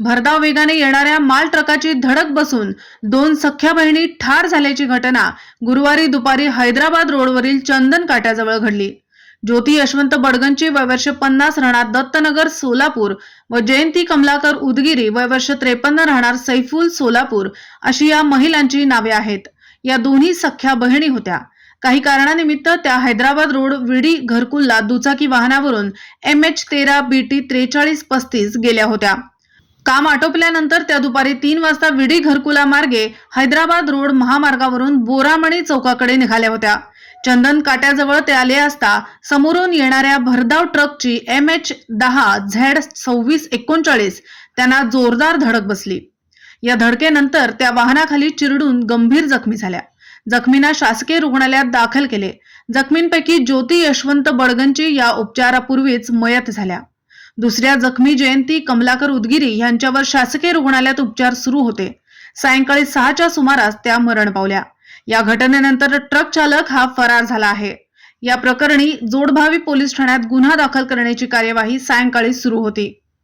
भरधाव वेगाने येणाऱ्या माल ट्रकाची धडक बसून दोन सख्या बहिणी ठार झाल्याची घटना गुरुवारी दुपारी हैदराबाद रोडवरील चंदन काट्याजवळ घडली. ज्योती यशवंत बडगंची वयवर्ष पन्नास राहणार दत्तनगर सोलापूर व जयंती कमलाकर उदगिरी वयवर्ष त्रेपन्न राहणार सैफुल सोलापूर अशी या महिलांची नावे आहेत. या दोन्ही सख्या बहिणी होत्या. काही कारणानिमित्त त्या हैदराबाद रोड विडी घरकुलला दुचाकी वाहनावरून एम एच तेरा बी टी त्रेचाळीस पस्तीस गेल्या होत्या. काम आटोपल्यानंतर त्या दुपारी तीन वाजता विडी घरकुला मार्गे हैदराबाद रोड महामार्गावरून बोरामणी चौकाकडे निघाल्या होत्या. चंदन काट्याजवळ ते आले असता समोरून येणाऱ्या भरधाव ट्रकची एम एच दहा झेड सव्वीस एकोणचाळीस त्यांना जोरदार धडक बसली. या धडकेनंतर त्या वाहनाखाली चिरडून गंभीर जखमी झाल्या. जखमींना शासकीय रुग्णालयात दाखल केले. जखमींपैकी ज्योती यशवंत बडगंची या उपचारापूर्वीच मयत झाल्या. दुसऱ्या जखमी जयंती कमलाकर उदगिरी यांच्यावर शासकीय रुग्णालयात उपचार सुरू होते. सायंकाळी सहाच्या सुमारास त्या मरण पावल्या. या घटनेनंतर ट्रक चालक हा फरार झाला आहे. या प्रकरणी जोडभावी पोलीस ठाण्यात गुन्हा दाखल करण्याची कार्यवाही सायंकाळी सुरू होती.